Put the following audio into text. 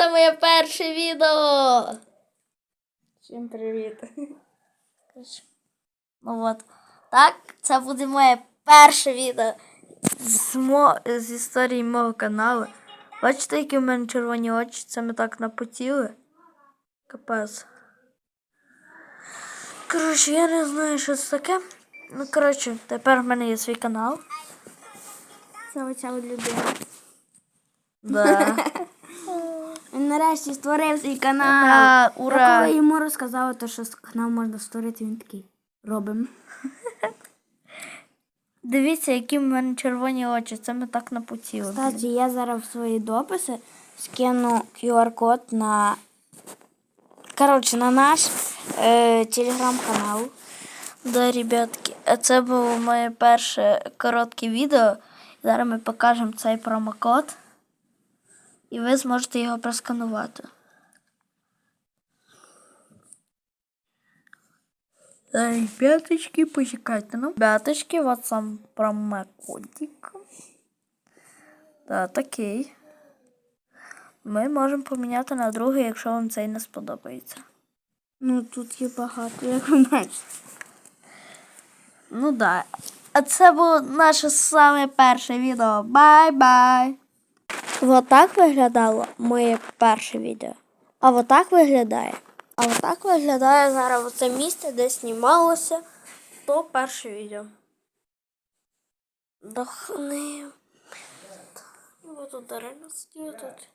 це моє перше відео. Всім привіт. Ну от. Так, це буде моє перше відео з, мо... з історії мого каналу. Бачите, які в мене червоні очі, це ми так напотіли. Капець. Коротше, я не знаю, що це таке. Ну, коротше, тепер в мене є свій канал. Це оця людина. Да. Нарешті створив свій канал. Ага, Я ура! коли йому розказала, то, що канал можна створити, він такий. Робимо. Дивіться, які в мене червоні очі, це ми так напотіли. блін. Кстати, я зараз в свої дописи скину QR-код на. Коротше, на наш е, телеграм-канал. Да, ребятки, це було моє перше коротке відео. Зараз ми покажемо цей промокод. І ви зможете його просканувати. Да, ребяточки, почекайте, ну. Ребяточки, вот сам промокодик. Да, такий. Ми можемо поміняти на другий, якщо вам цей не сподобається. Ну тут є багато, як ви бачите. Ну да. А це було наше саме перше відео. Бай-бай! Вот так виглядало моє перше відео. А отак виглядає. А отак виглядає зараз це місце, де знімалося то перше відео. Дохни. Ви тут реально сидів тут.